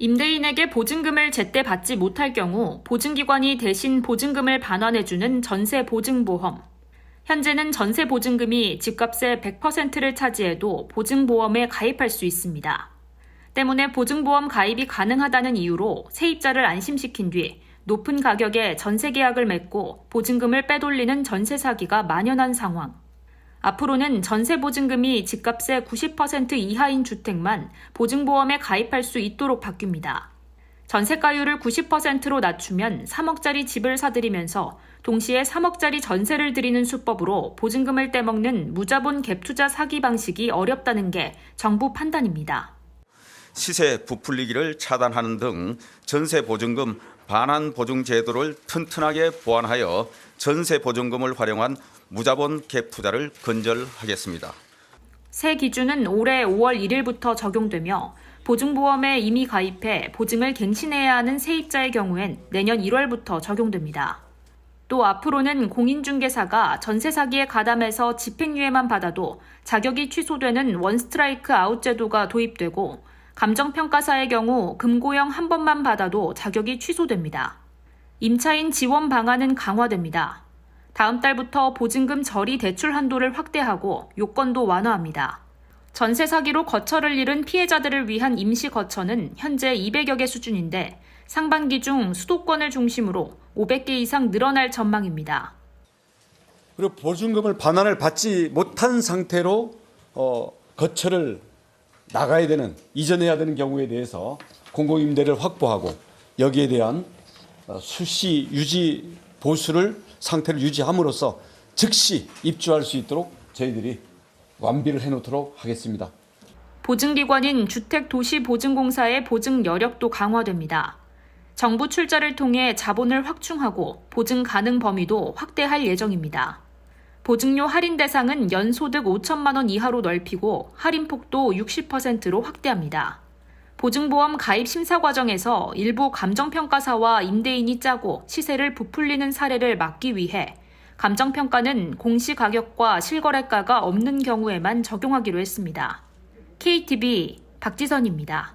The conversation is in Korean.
임대인에게 보증금을 제때 받지 못할 경우 보증기관이 대신 보증금을 반환해주는 전세 보증보험. 현재는 전세 보증금이 집값의 100%를 차지해도 보증보험에 가입할 수 있습니다. 때문에 보증보험 가입이 가능하다는 이유로 세입자를 안심시킨 뒤 높은 가격에 전세 계약을 맺고 보증금을 빼돌리는 전세 사기가 만연한 상황. 앞으로는 전세 보증금이 집값의 90% 이하인 주택만 보증보험에 가입할 수 있도록 바뀝니다. 전세가율을 90%로 낮추면 3억짜리 집을 사들이면서 동시에 3억짜리 전세를 드리는 수법으로 보증금을 떼먹는 무자본 갭투자 사기 방식이 어렵다는 게 정부 판단입니다. 시세 부풀리기를 차단하는 등 전세 보증금 반환 보증 제도를 튼튼하게 보완하여 전세 보증금을 활용한 무자본 갭 투자를 건절하겠습니다. 새 기준은 올해 5월 1일부터 적용되며 보증보험에 이미 가입해 보증을 갱신해야 하는 세입자의 경우엔 내년 1월부터 적용됩니다. 또 앞으로는 공인중개사가 전세 사기에 가담해서 집행유예만 받아도 자격이 취소되는 원스트라이크 아웃 제도가 도입되고 감정평가사의 경우 금고형 한 번만 받아도 자격이 취소됩니다. 임차인 지원 방안은 강화됩니다. 다음 달부터 보증금 처리 대출 한도를 확대하고 요건도 완화합니다. 전세 사기로 거처를 잃은 피해자들을 위한 임시 거처는 현재 200여 개 수준인데 상반기 중 수도권을 중심으로 500개 이상 늘어날 전망입니다. 그리고 보증금을 반환을 받지 못한 상태로 어, 거처를 나가야 되는 이전해야 되는 경우에 대해서 공공임대를 확보하고 여기에 대한 어, 수시 유지 보수를 상태를 유지함으로써 즉시 입주할 수 있도록 저희들이 완비를 해놓도록 하겠습니다. 보증기관인 주택도시보증공사의 보증 여력도 강화됩니다. 정부 출자를 통해 자본을 확충하고 보증 가능 범위도 확대할 예정입니다. 보증료 할인 대상은 연소득 5천만 원 이하로 넓히고 할인 폭도 60%로 확대합니다. 보증보험 가입 심사 과정에서 일부 감정평가사와 임대인이 짜고 시세를 부풀리는 사례를 막기 위해 감정평가는 공시가격과 실거래가가 없는 경우에만 적용하기로 했습니다. KTV 박지선입니다.